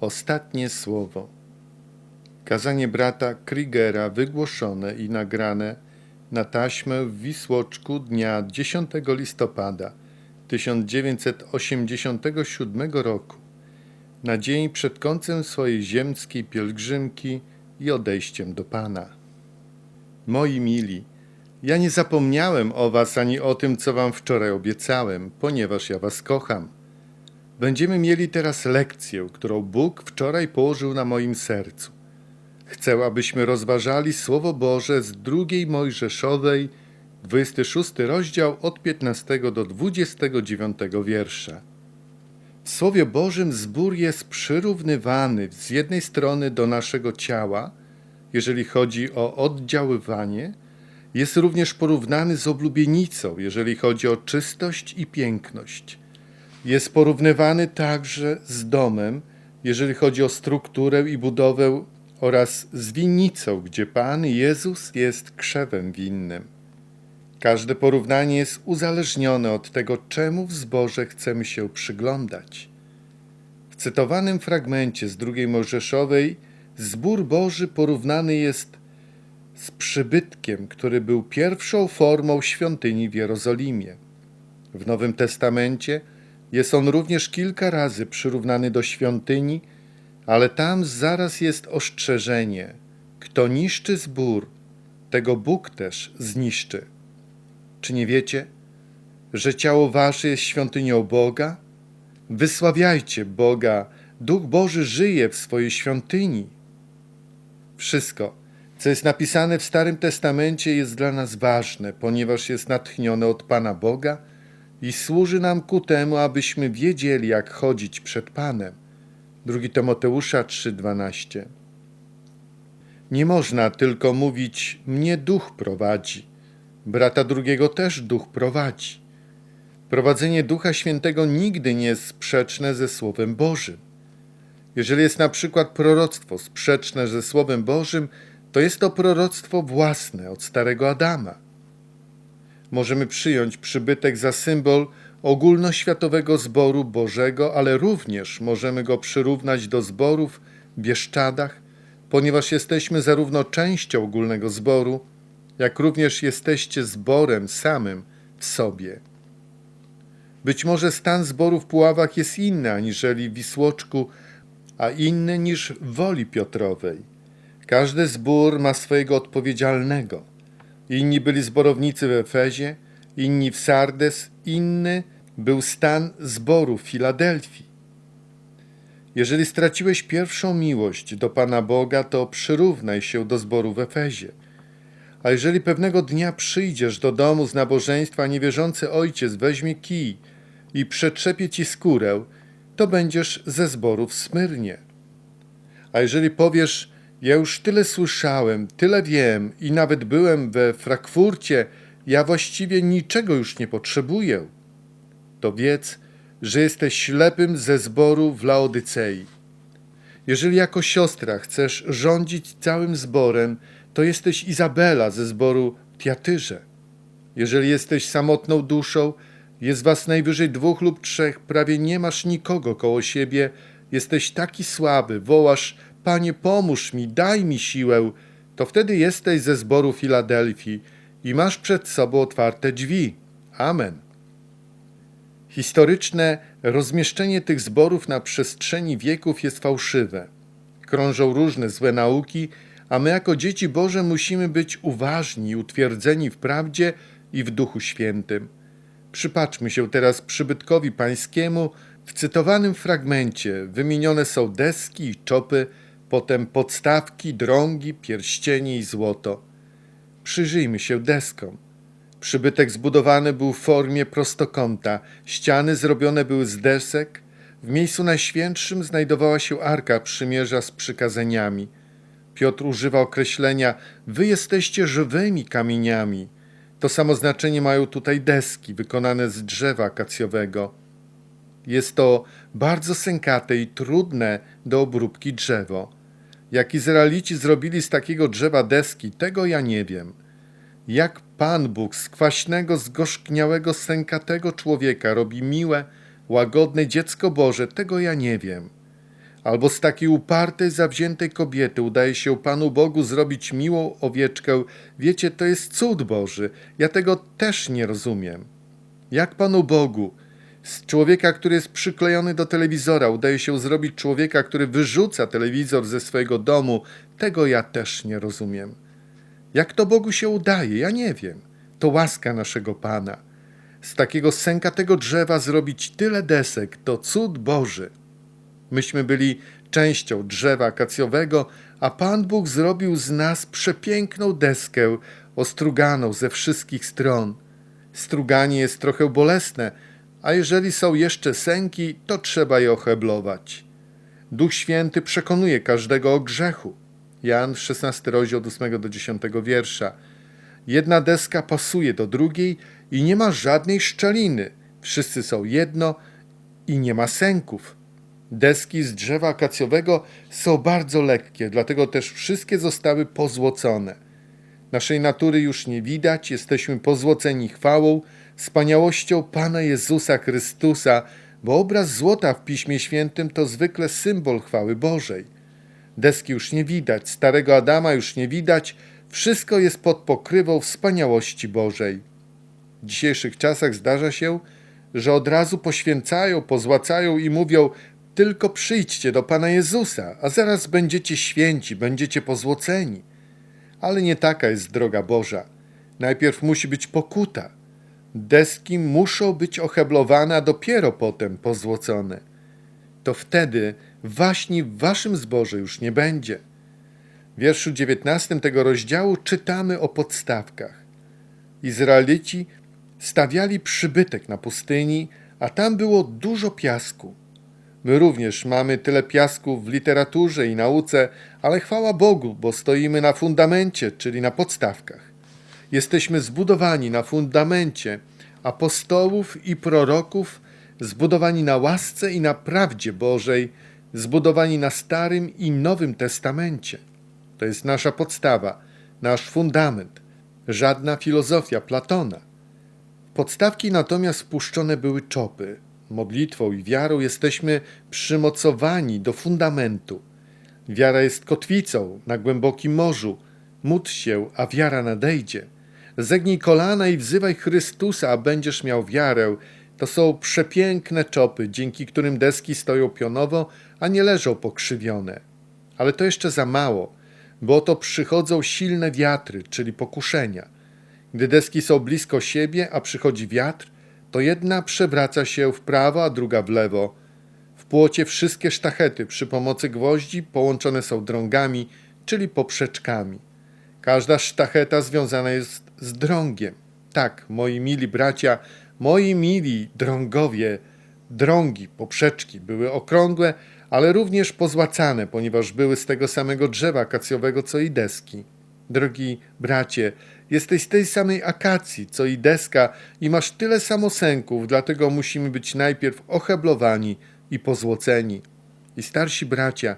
Ostatnie słowo. Kazanie brata Krigera wygłoszone i nagrane na taśmę w Wisłoczku dnia 10 listopada 1987 roku, na dzień przed końcem swojej ziemskiej pielgrzymki i odejściem do Pana. Moi mili, ja nie zapomniałem o Was ani o tym, co Wam wczoraj obiecałem, ponieważ ja Was kocham. Będziemy mieli teraz lekcję, którą Bóg wczoraj położył na moim sercu. Chcę, abyśmy rozważali Słowo Boże z drugiej Mojżeszowej, 26 rozdział od 15 do 29 wiersza. W Słowie Bożym zbór jest przyrównywany z jednej strony do naszego ciała, jeżeli chodzi o oddziaływanie, jest również porównany z oblubienicą, jeżeli chodzi o czystość i piękność. Jest porównywany także z domem, jeżeli chodzi o strukturę i budowę oraz z winnicą, gdzie Pan Jezus jest krzewem winnym. Każde porównanie jest uzależnione od tego, czemu w zborze chcemy się przyglądać. W cytowanym fragmencie z drugiej Mojżeszowej zbór Boży porównany jest z przybytkiem, który był pierwszą formą świątyni w Jerozolimie. W Nowym Testamencie jest on również kilka razy przyrównany do świątyni, ale tam zaraz jest ostrzeżenie: kto niszczy zbór, tego Bóg też zniszczy. Czy nie wiecie, że ciało wasze jest świątynią Boga? Wysławiajcie Boga, Duch Boży żyje w swojej świątyni. Wszystko, co jest napisane w Starym Testamencie, jest dla nas ważne, ponieważ jest natchnione od Pana Boga i służy nam ku temu, abyśmy wiedzieli, jak chodzić przed Panem. 2 Tymoteusza 3:12. Nie można tylko mówić: Mnie duch prowadzi. Brata drugiego też duch prowadzi. Prowadzenie Ducha Świętego nigdy nie jest sprzeczne ze Słowem Bożym. Jeżeli jest na przykład proroctwo sprzeczne ze Słowem Bożym, to jest to proroctwo własne od starego Adama. Możemy przyjąć przybytek za symbol ogólnoświatowego zboru Bożego, ale również możemy go przyrównać do zborów w Bieszczadach, ponieważ jesteśmy zarówno częścią ogólnego zboru, jak również jesteście zborem samym w sobie. Być może stan zboru w Puławach jest inny aniżeli w Wisłoczku, a inny niż w Woli Piotrowej. Każdy zbór ma swojego odpowiedzialnego. Inni byli zborownicy w Efezie, inni w Sardes, inny był stan zboru w Filadelfii. Jeżeli straciłeś pierwszą miłość do Pana Boga, to przyrównaj się do zboru w Efezie. A jeżeli pewnego dnia przyjdziesz do domu z nabożeństwa, niewierzący ojciec weźmie kij i przetrzepie ci skórę, to będziesz ze zboru w Smyrnie. A jeżeli powiesz, ja już tyle słyszałem, tyle wiem i nawet byłem we Frankfurcie, ja właściwie niczego już nie potrzebuję, to wiedz, że jesteś ślepym ze zboru w Laodycei. Jeżeli jako siostra chcesz rządzić całym zborem, to jesteś Izabela ze zboru Tiatyrze. Jeżeli jesteś samotną duszą, jest was najwyżej dwóch lub trzech, prawie nie masz nikogo koło siebie, jesteś taki słaby, wołasz, Panie, pomóż mi, daj mi siłę, to wtedy jesteś ze zboru Filadelfii i masz przed sobą otwarte drzwi. Amen. Historyczne rozmieszczenie tych zborów na przestrzeni wieków jest fałszywe. Krążą różne złe nauki, a my jako dzieci Boże musimy być uważni, utwierdzeni w prawdzie i w Duchu Świętym. Przypatrzmy się teraz przybytkowi pańskiemu. W cytowanym fragmencie wymienione są deski i czopy, potem podstawki, drągi, pierścienie i złoto. Przyjrzyjmy się deskom. Przybytek zbudowany był w formie prostokąta, ściany zrobione były z desek. W miejscu najświętszym znajdowała się arka przymierza z przykazaniami. Piotr używa określenia: Wy jesteście żywymi kamieniami. To samo znaczenie mają tutaj deski wykonane z drzewa akacjowego. Jest to bardzo sękate i trudne do obróbki drzewo. Jak Izraelici zrobili z takiego drzewa deski, tego ja nie wiem. Jak Pan Bóg z kwaśnego, zgorzkniałego, sękatego człowieka robi miłe, łagodne dziecko Boże, tego ja nie wiem. albo z takiej upartej, zawziętej kobiety udaje się Panu Bogu zrobić miłą owieczkę, wiecie, to jest cud Boży. Ja tego też nie rozumiem. Jak Panu Bogu z człowieka, który jest przyklejony do telewizora, udaje się zrobić człowieka, który wyrzuca telewizor ze swojego domu, tego ja też nie rozumiem. Jak to Bogu się udaje, ja nie wiem. To łaska naszego Pana. Z takiego sękatego drzewa zrobić tyle desek, to cud Boży. Myśmy byli częścią drzewa akacjowego, a Pan Bóg zrobił z nas przepiękną deskę, ostruganą ze wszystkich stron. Struganie jest trochę bolesne, a jeżeli są jeszcze sęki, to trzeba je oheblować. Duch Święty przekonuje każdego o grzechu. Jan 16 rozdział od 8 do 10 wiersza. Jedna deska pasuje do drugiej i nie ma żadnej szczeliny. Wszyscy są jedno i nie ma sęków. Deski z drzewa akacjowego są bardzo lekkie, dlatego też wszystkie zostały pozłocone. Naszej natury już nie widać, jesteśmy pozłoceni chwałą, wspaniałością Pana Jezusa Chrystusa, bo obraz złota w Piśmie Świętym to zwykle symbol chwały Bożej. Deski już nie widać, starego Adama już nie widać, wszystko jest pod pokrywą wspaniałości Bożej. W dzisiejszych czasach zdarza się, że od razu poświęcają, pozłacają i mówią: Tylko przyjdźcie do Pana Jezusa, a zaraz będziecie święci, będziecie pozłoceni. Ale nie taka jest droga Boża. Najpierw musi być pokuta. Deski muszą być oheblowane, a dopiero potem pozłocone. To wtedy waśni w waszym zboże już nie będzie. W wierszu 19 tego rozdziału czytamy o podstawkach. Izraelici stawiali przybytek na pustyni, a tam było dużo piasku. My również mamy tyle piasku w literaturze i nauce, ale chwała Bogu, bo stoimy na fundamencie, czyli na podstawkach. Jesteśmy zbudowani na fundamencie apostołów i proroków, zbudowani na łasce i na prawdzie Bożej, zbudowani na Starym i Nowym Testamencie. To jest nasza podstawa, nasz fundament, żadna filozofia Platona. Podstawki natomiast wpuszczone były czopy. Modlitwą i wiarą jesteśmy przymocowani do fundamentu. Wiara jest kotwicą na głębokim morzu. Módl się, a wiara nadejdzie. Zegnij kolana i wzywaj Chrystusa, a będziesz miał wiarę. To są przepiękne czopy, dzięki którym deski stoją pionowo, a nie leżą pokrzywione. Ale to jeszcze za mało, bo oto przychodzą silne wiatry, czyli pokuszenia. Gdy deski są blisko siebie, a przychodzi wiatr, to jedna przewraca się w prawo, a druga w lewo. W płocie wszystkie sztachety przy pomocy gwoździ połączone są drągami, czyli poprzeczkami. Każda sztacheta związana jest z drągiem. Tak, moi mili bracia, moi mili drągowie, drągi, poprzeczki były okrągłe, ale również pozłacane, ponieważ były z tego samego drzewa akacjowego co i deski. Drogi bracie, jesteś z tej samej akacji co i deska i masz tyle samo sęków, dlatego musimy być najpierw oheblowani i pozłoceni. I starsi bracia,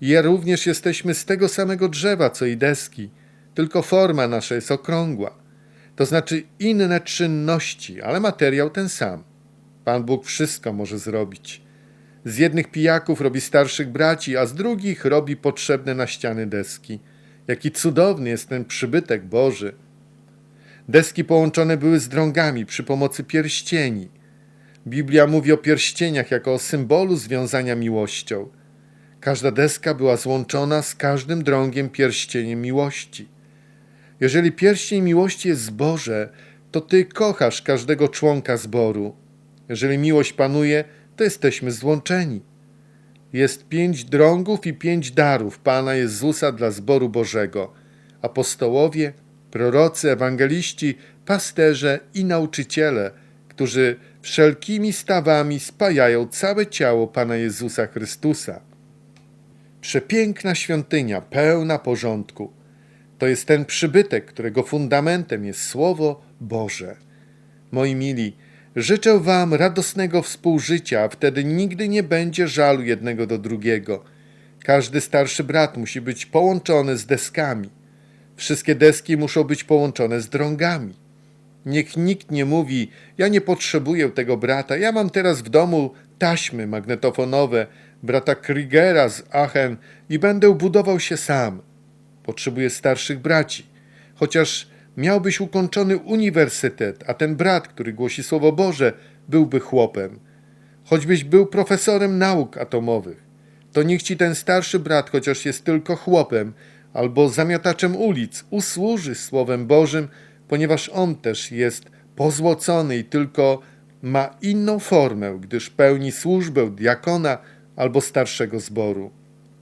ja również jesteśmy z tego samego drzewa co i deski, tylko forma nasza jest okrągła. To znaczy inne czynności, ale materiał ten sam. Pan Bóg wszystko może zrobić. Z jednych pijaków robi starszych braci, a z drugich robi potrzebne na ściany deski. Jaki cudowny jest ten przybytek Boży. Deski połączone były z drągami przy pomocy pierścieni. Biblia mówi o pierścieniach jako o symbolu związania miłością. Każda deska była złączona z każdym drągiem pierścieniem miłości. Jeżeli pierścień miłości jest zboże, to ty kochasz każdego członka zboru. Jeżeli miłość panuje, to jesteśmy złączeni. Jest pięć drągów i pięć darów Pana Jezusa dla zboru Bożego. Apostołowie, prorocy, ewangeliści, pasterze i nauczyciele, którzy wszelkimi stawami spajają całe ciało Pana Jezusa Chrystusa. Przepiękna świątynia, pełna porządku. To jest ten przybytek, którego fundamentem jest Słowo Boże. Moi mili, życzę Wam radosnego współżycia, wtedy nigdy nie będzie żalu jednego do drugiego. Każdy starszy brat musi być połączony z deskami. Wszystkie deski muszą być połączone z drągami. Niech nikt nie mówi, ja nie potrzebuję tego brata, ja mam teraz w domu taśmy magnetofonowe, brata Krigera z Aachen i będę budował się sam. Potrzebuję starszych braci. Chociaż miałbyś ukończony uniwersytet, a ten brat, który głosi Słowo Boże, byłby chłopem. Choćbyś był profesorem nauk atomowych, to niech ci ten starszy brat, chociaż jest tylko chłopem albo zamiataczem ulic, usłuży Słowem Bożym, ponieważ on też jest pozłocony i tylko ma inną formę, gdyż pełni służbę diakona albo starszego zboru.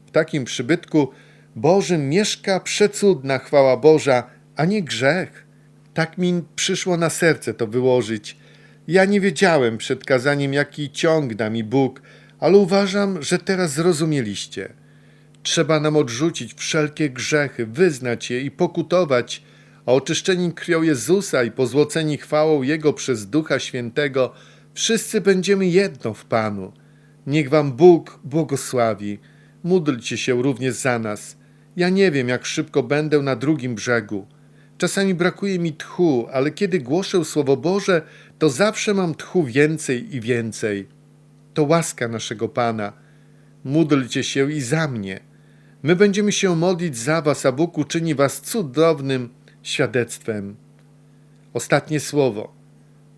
W takim przybytku Bożym mieszka przecudna chwała Boża, a nie grzech. Tak mi przyszło na serce to wyłożyć. Ja nie wiedziałem przed kazaniem, jaki ciąg da mi Bóg, ale uważam, że teraz zrozumieliście. Trzeba nam odrzucić wszelkie grzechy, wyznać je i pokutować, a oczyszczeni krwią Jezusa i pozłoceni chwałą Jego przez Ducha Świętego, wszyscy będziemy jedno w Panu. Niech Wam Bóg błogosławi. Módlcie się również za nas. Ja nie wiem, jak szybko będę na drugim brzegu. Czasami brakuje mi tchu, ale kiedy głoszę Słowo Boże, to zawsze mam tchu więcej i więcej. To łaska naszego Pana. Módlcie się i za mnie. My będziemy się modlić za Was, a Bóg uczyni Was cudownym świadectwem. Ostatnie słowo.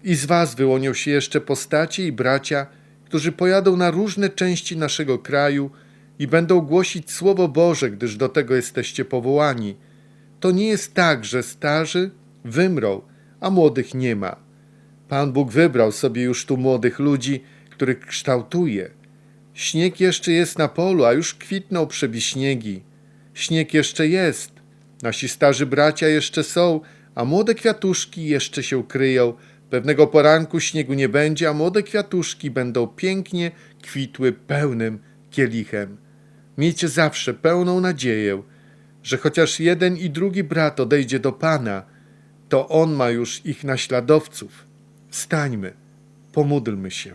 I z Was wyłonią się jeszcze postacie i bracia, którzy pojadą na różne części naszego kraju i będą głosić Słowo Boże, gdyż do tego jesteście powołani. To nie jest tak, że starzy wymrą, a młodych nie ma. Pan Bóg wybrał sobie już tu młodych ludzi, których kształtuje. Śnieg jeszcze jest na polu, a już kwitną przebiśniegi. Śnieg jeszcze jest. Nasi starzy bracia jeszcze są, a młode kwiatuszki jeszcze się kryją. Pewnego poranku śniegu nie będzie, a młode kwiatuszki będą pięknie kwitły pełnym kielichem. Miejcie zawsze pełną nadzieję, że chociaż jeden i drugi brat odejdzie do Pana, to On ma już ich naśladowców. Wstańmy, pomódlmy się.